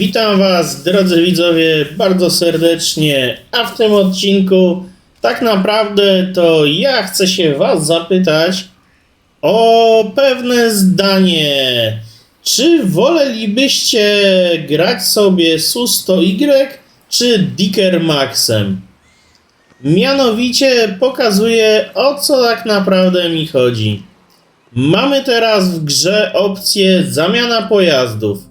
Witam Was, drodzy widzowie, bardzo serdecznie, a w tym odcinku tak naprawdę to ja chcę się Was zapytać o pewne zdanie. Czy wolelibyście grać sobie SU-100Y czy Dicker Maxem? Mianowicie pokazuje o co tak naprawdę mi chodzi. Mamy teraz w grze opcję zamiana pojazdów.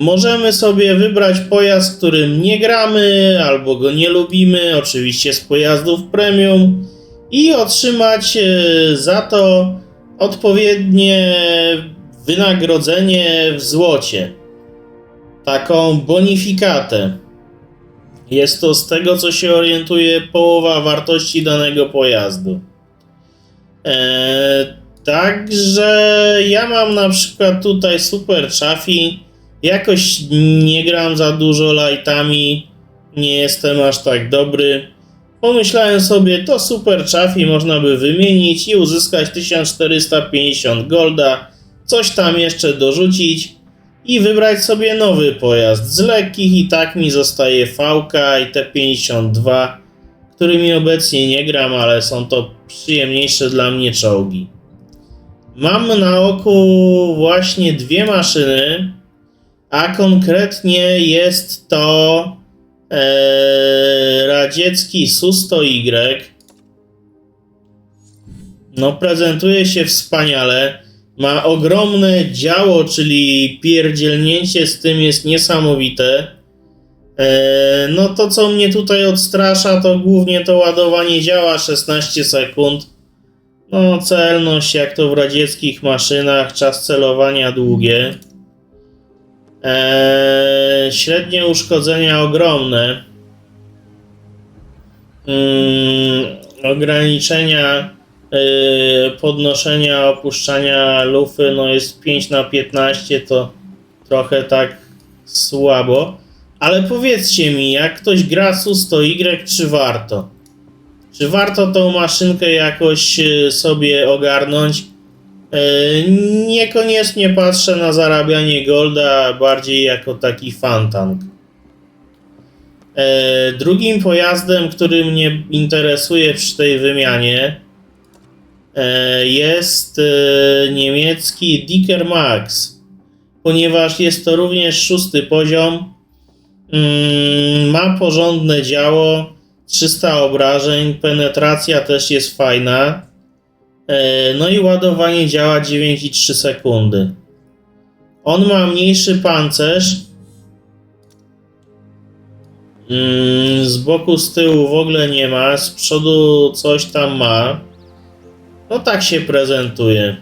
Możemy sobie wybrać pojazd, którym nie gramy albo go nie lubimy, oczywiście z pojazdów premium, i otrzymać e, za to odpowiednie wynagrodzenie w złocie. Taką bonifikatę. Jest to z tego, co się orientuje, połowa wartości danego pojazdu. Eee, także ja mam na przykład tutaj Super Chaffee. Jakoś nie gram za dużo lightami, nie jestem aż tak dobry. Pomyślałem sobie, to Super Chaffee można by wymienić i uzyskać 1450 golda, coś tam jeszcze dorzucić i wybrać sobie nowy pojazd. Z lekkich i tak mi zostaje VK i T52, którymi obecnie nie gram, ale są to przyjemniejsze dla mnie czołgi. Mam na oku właśnie dwie maszyny, a konkretnie jest to e, radziecki Su-100Y. No, prezentuje się wspaniale. Ma ogromne działo, czyli pierdzielnięcie z tym jest niesamowite. E, no to co mnie tutaj odstrasza to głównie to ładowanie działa 16 sekund. No celność jak to w radzieckich maszynach, czas celowania długie. E, średnie uszkodzenia ogromne. Mm, ograniczenia y, podnoszenia, opuszczania lufy no jest 5 na 15 to trochę tak słabo. Ale powiedzcie mi, jak ktoś gra Su-100Y, czy warto? Czy warto tą maszynkę jakoś y, sobie ogarnąć? Y, Niekoniecznie patrzę na zarabianie golda, bardziej jako taki fantank. E, Drugim pojazdem, który mnie interesuje przy tej wymianie, e, jest e, niemiecki Dicker Max, ponieważ jest to również szósty poziom. Mm, Ma porządne działo, 300 obrażeń, penetracja też jest fajna. E, No i ładowanie działa 9,3 sekundy. On ma mniejszy pancerz. Mm, Z boku, z tyłu w ogóle nie ma, z przodu coś tam ma. No tak się prezentuje.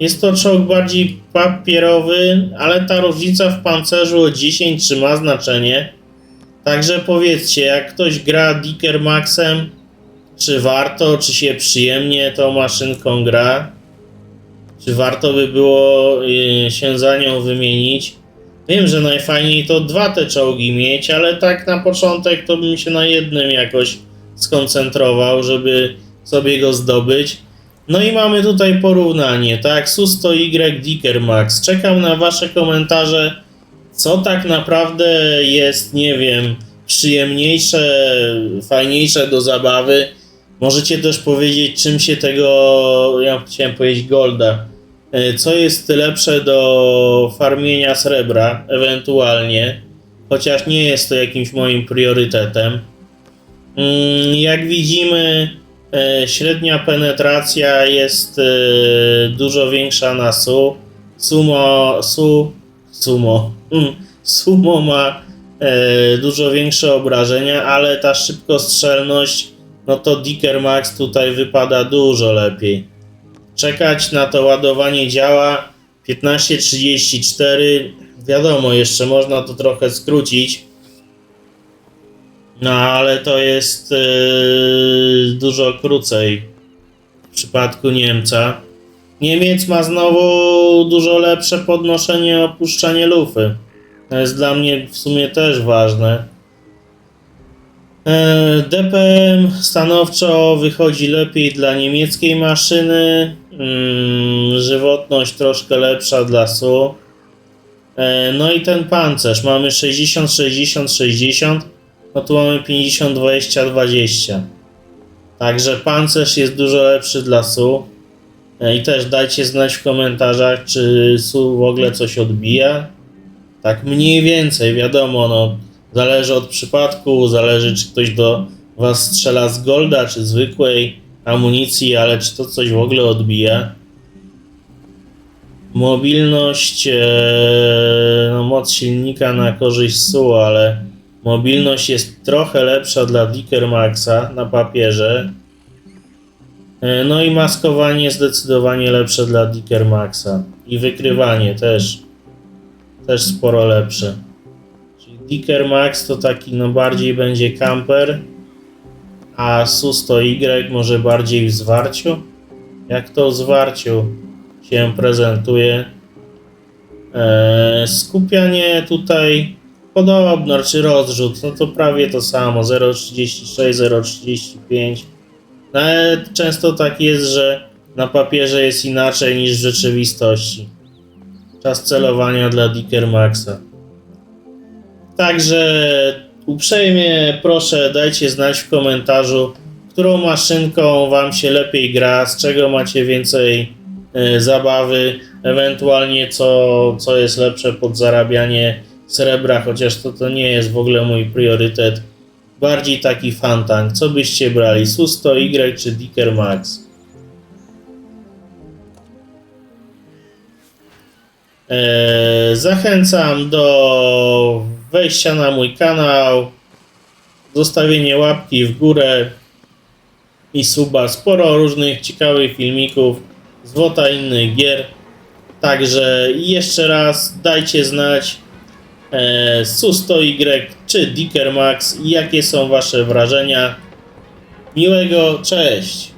Jest to czołg bardziej papierowy, ale ta różnica w pancerzu o 10 czy ma znaczenie. Także powiedzcie, jak ktoś gra Dicker Maxem, czy warto, czy się przyjemnie tą maszynką gra? Czy warto by było y, się za nią wymienić? Wiem, że najfajniej to dwa te czołgi mieć, ale tak na początek to bym się na jednym jakoś skoncentrował, żeby sobie go zdobyć. No i mamy tutaj porównanie, tak? Su-100Y Dicker Max. Czekam na wasze komentarze, co tak naprawdę jest, nie wiem, przyjemniejsze, fajniejsze do zabawy. Możecie też powiedzieć, czym się tego, ja chciałem powiedzieć, golda, e, co jest lepsze do farmienia srebra, ewentualnie, chociaż nie jest to jakimś moim priorytetem. Mm, Jak widzimy, e, średnia penetracja jest e, dużo większa na SU. Sumo, su, sumo, mm, sumo ma dużo większe obrażenia, ale ta szybkostrzelność, no to Dicker Max tutaj wypada dużo lepiej. Czekać na to ładowanie działa 15.34. Wiadomo, jeszcze można to trochę skrócić. No ale to jest yy, dużo krócej w przypadku Niemca. Niemiec ma znowu dużo lepsze podnoszenie, opuszczanie lufy. To jest dla mnie w sumie też ważne. E, DPM stanowczo wychodzi lepiej dla niemieckiej maszyny. Mm, żywotność troszkę lepsza dla SU. E, no i ten pancerz. Mamy 60, 60, 60. No tu mamy 50, 20, 20. Także pancerz jest dużo lepszy dla SU. E, I też dajcie znać w komentarzach, czy SU w ogóle coś odbija. Tak mniej więcej, wiadomo, no zależy od przypadku, zależy czy ktoś do was strzela z golda, czy zwykłej amunicji, ale czy to coś w ogóle odbija. Mobilność, e, no moc silnika na korzyść SU, ale mobilność jest trochę lepsza dla Dicker Maxa na papierze. E, No i maskowanie zdecydowanie lepsze dla Dicker Maxa. I wykrywanie też. Też sporo lepsze. Dicker Max to taki no bardziej będzie camper, a SU100Y może bardziej w zwarciu. Jak to w zwarciu się prezentuje? E, skupianie tutaj podobno, czy rozrzut, no to prawie to samo. 0,36, 0,35. No, ale często tak jest, że na papierze jest inaczej niż w rzeczywistości. Czas celowania dla Dicker Maxa. Także uprzejmie proszę dajcie znać w komentarzu, którą maszynką Wam się lepiej gra, z czego macie więcej e, zabawy, ewentualnie co, co jest lepsze pod zarabianie srebra, chociaż to, to nie jest w ogóle mój priorytet. Bardziej taki fantank. Co byście brali? Susto Y czy Dicker Max? Eee, zachęcam do wejścia na mój kanał, zostawienie łapki w górę i suba. Sporo różnych ciekawych filmików, złota innych gier. Także jeszcze raz dajcie znać e, Susto-Y czy Dicker Max jakie są Wasze wrażenia. Miłego, cześć!